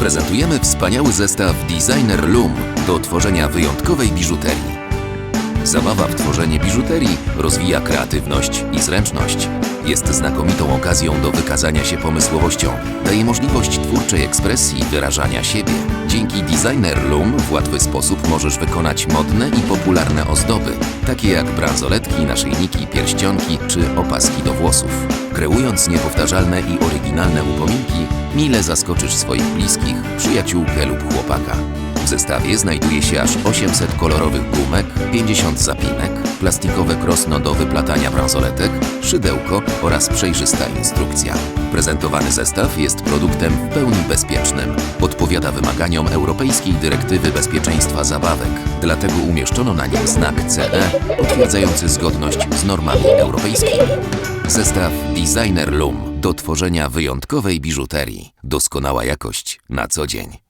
Prezentujemy wspaniały zestaw Designer Loom do tworzenia wyjątkowej biżuterii. Zabawa w tworzenie biżuterii rozwija kreatywność i zręczność. Jest znakomitą okazją do wykazania się pomysłowością. Daje możliwość twórczej ekspresji i wyrażania siebie. Dzięki Designer Loom w łatwy sposób możesz wykonać modne i popularne ozdoby, takie jak bransoletki, naszyjniki, pierścionki czy opaski do włosów. Kreując niepowtarzalne i oryginalne upominki, mile zaskoczysz swoich bliskich, przyjaciółkę lub chłopaka. W zestawie znajduje się aż 800 kolorowych gumek, 50 zapinek, plastikowe krosno do wyplatania bransoletek, szydełko oraz przejrzysta instrukcja. Prezentowany zestaw jest produktem w pełni bezpiecznym. Odpowiada wymaganiom Europejskiej Dyrektywy Bezpieczeństwa Zabawek. Dlatego umieszczono na nim znak CE potwierdzający zgodność z normami europejskimi. Zestaw Designer Loom do tworzenia wyjątkowej biżuterii. Doskonała jakość na co dzień.